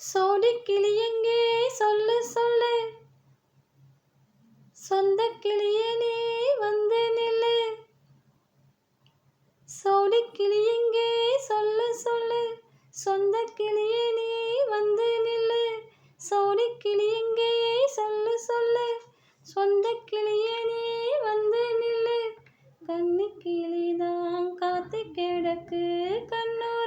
சோடி கிளியெங்கே? சொல்லு சொல்லு. சொந்த கிளியே நீ வந்து நில்லு சோடி கிளியெங்கே? சொல்லு சொல்லு. சொந்த கிளியே நீ வந்து நில்லு சோடி கிளியெங்கே? சொல்லு சொல்லு. சொந்த கிளியே நீ வந்து நில்லு கன்னி கிளிதான் காத்து கிடக்கு கண்ணுறங்காம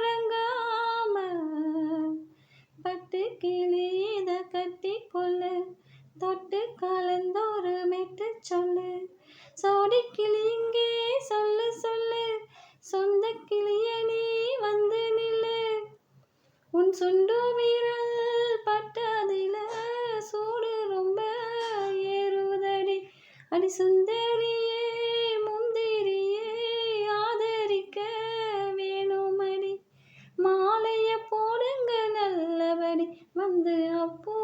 சொல்லு. சோடி கிளி இங்கே சொல்லு சொல்லு. சொந்த கிளியே நீ வந்து நில்லு. உன் சுண்டு வீரல் பட்டதில சூடு ரொம்ப ஏறுதடி. அடி சுந்தரியே முந்திரியே ஆதரிக்க வேணுமடி. மாலைய போடுங்க நல்லபடி. வந்து அப்போ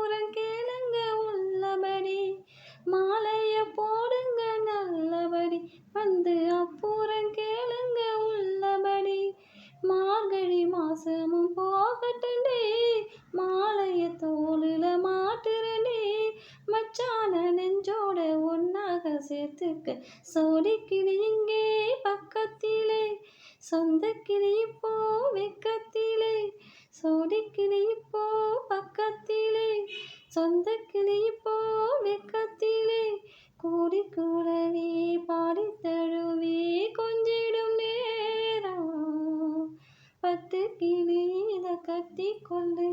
மாசமும் மாலைய தோளுல மாட்டுறண்டே மச்சான நெஞ்சோட ஒன்னாக சேர்த்துக்க சோடி இங்கே பக்கத்திலே சொந்த கிளி இப்போ வெக்கத்திலே சோடி இப்போ பக்கத்திலே சொந்த கிளி இப்போ நடத்தி கொள்ளு